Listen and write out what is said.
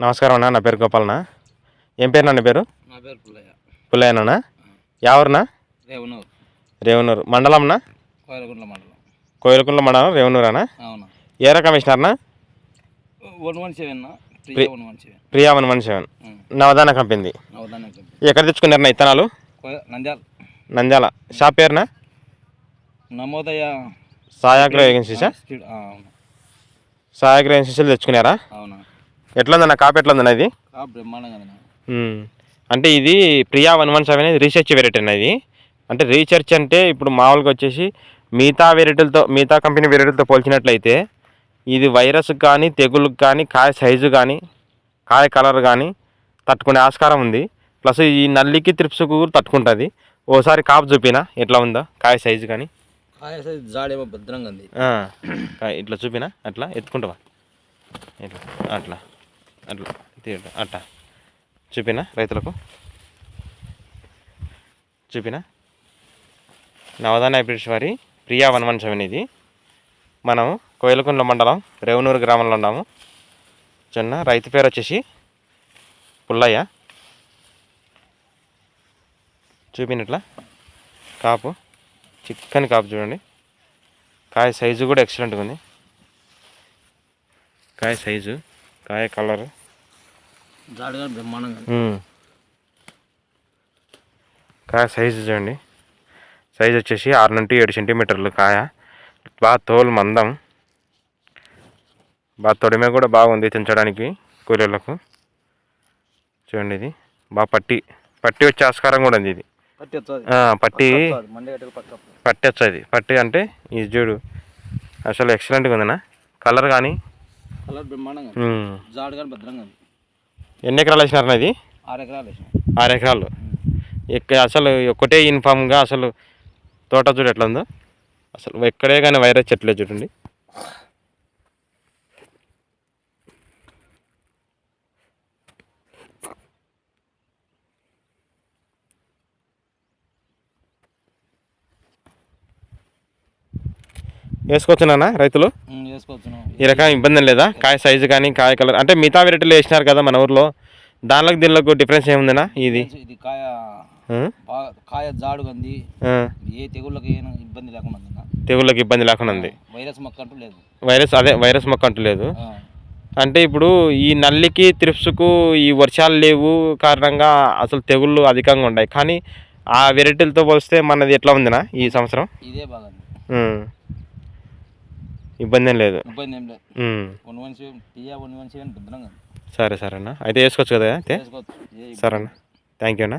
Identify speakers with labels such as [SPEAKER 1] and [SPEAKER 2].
[SPEAKER 1] నమస్కారం అన్న నా పేరు గోపాలన్న. ఏం పేరు నా పేరు?
[SPEAKER 2] నా పేరు పుల్లయ్య.
[SPEAKER 1] పుల్లయ్యనా ఎవరినా
[SPEAKER 2] రేవనూరు.
[SPEAKER 1] రేవనూరు. మండలంనా
[SPEAKER 2] కోయలగుంట్ల మండలం.
[SPEAKER 1] కోయిలకుంట్ల మండలం రేవనూరానా?
[SPEAKER 2] అవునా.
[SPEAKER 1] ఏ రకం ఇచ్చినారనా
[SPEAKER 2] one one seven
[SPEAKER 1] Priya one one seven. Navadhana company. ఎక్కడ తెచ్చుకున్నారన్నా ఇత్తనాలు?
[SPEAKER 2] నంద్యాల.
[SPEAKER 1] నంద్యాల. షాప్ పేరునా?
[SPEAKER 2] నమోదయ
[SPEAKER 1] సాయాగ్రో ఏజెన్సీసా?
[SPEAKER 2] స్ట్రీట్ ఆ, అవును.
[SPEAKER 1] సాయాగ్రో ఏజెన్సీలు తెచ్చుకున్నారా?
[SPEAKER 2] అవునా.
[SPEAKER 1] ఎట్లుందన్న కాపు ఎట్లుందన్న ఇది?
[SPEAKER 2] కా బ్రహ్మాండంగా ఉంది.
[SPEAKER 1] అంటే ఇది ప్రియా వన్ వన్ సెవెన్ అనేది రీసెర్చ్ వెరైటీ అనేది అంటే రీసెర్చ్ అంటే ఇప్పుడు మామూలుగా వచ్చేసి మిగతా వెరైటీలతో మిగతా కంపెనీ వెరైటీలతో పోల్చినట్లయితే ఇది వైరస్ కానీ తెగుళ్ళకి కానీ కాయ సైజు కానీ కాయ కలర్ కానీ తట్టుకునే ఆస్కారం ఉంది. ప్లస్ ఈ నల్లికి త్రిప్స్కు కూడా తట్టుకుంటుంది. ఓసారి కాపు చూపినా ఎట్లా ఉందో కాయ సైజు కానీ
[SPEAKER 2] కాయ సైజ్ జాడేమో భద్రంగా ఉంది.
[SPEAKER 1] ఇట్లా చూపినా అట్లా ఎత్తుకుంటావా ఇట్లా అట్లా. అట్లా తీయట అట్లా చూపినా రైతులకు? చూపినా? నవదాన హైబ్రిడ్స్ వారి ప్రియా వన్ వన్ సెవెన్ ఇది. మనం కోయలకుండ్ల మండలం రేవనూరు గ్రామంలో ఉన్నాము. చిన్న రైతు పేరు వచ్చేసి పుల్లయ్య. చూపినట్లా? కాపు. చిక్కని కాపు చూడండి. కాయ సైజు కూడా ఎక్సలెంట్గా ఉంది. కాయ సైజు కాయ కలరు
[SPEAKER 2] జాడగా బ్రహ్మాండంగా.
[SPEAKER 1] కాయ సైజు చూడండి. సైజు వచ్చేసి ఆరు నుండి ఏడు సెంటీమీటర్లు కాయ. బాగా తోలు మందం. బాగా తొడిమే కూడా బాగుంది తెంచడానికి కూలీలకు. చూడండి ఇది. బాగా పట్టి. పట్టి వచ్చే ఆస్కారం కూడా ఉంది ఇది.
[SPEAKER 2] పట్టి
[SPEAKER 1] పట్టి. వచ్చేది. పట్టి అంటే ఈ చూడు. అసలు ఎక్సలెంట్గా ఉందన్నా. కలర్ కానీ
[SPEAKER 2] కలర్ బ్రహ్మాండంగా భద్రంగా ఉంది.
[SPEAKER 1] ఎన్ని ఎకరాలు వేసినారన్న ఇది?
[SPEAKER 2] ఆరు ఎకరాలు వేసాం
[SPEAKER 1] ఆరు ఎకరాలు. ఎక్క అసలు ఒకటే యూనిఫామ్గా అసలు తోట చూడు ఎట్లా ఉందో. అసలు ఎక్కడే కానీ వైరస్ చెట్లే చూడండి. వేసుకోవచ్చునా రైతులు? ఈ రకం ఇబ్బంది లేదా? కాయ సైజు కానీ కాయ కలర్ అంటే మిగతా వెరైటీలు వేసినారు కదా మన ఊర్లో. దానిలోకి దీనిలోకి డిఫరెన్స్ ఏముందినా ఇది?
[SPEAKER 2] ఇది కాయ జాడుగా ఉంది. ఏ తెగుళ్ళకి ఇబ్బంది లేకుండా.
[SPEAKER 1] తెగుళ్ళకి ఇబ్బంది లేకుండా ఉంది.
[SPEAKER 2] వైరస్ మొక్క అంటూ లేదు.
[SPEAKER 1] వైరస్ అదే వైరస్ మొక్క అంటూ లేదు. అంటే ఇప్పుడు ఈ నల్లికి త్రిప్స్కు ఈ వర్షాలు లేవు కారణంగా అసలు తెగుళ్ళు అధికంగా ఉన్నాయి. కానీ ఆ వెరైటీలతో పోలిస్తే మనది ఎట్లా ఉందినా ఈ సంవత్సరం?
[SPEAKER 2] ఇదే బాగా.
[SPEAKER 1] ఇబ్బంది ఏం లేదు.
[SPEAKER 2] ఇబ్బంది ఏం లేదు. వన్ వన్ సెవెన్ టీయా వన్ వన్ సెవెన్ భద్రంగా.
[SPEAKER 1] సరే సరే అన్న అయితే వేసుకోవచ్చు కదా అయితే? సరే అన్న థ్యాంక్ యూ అన్న.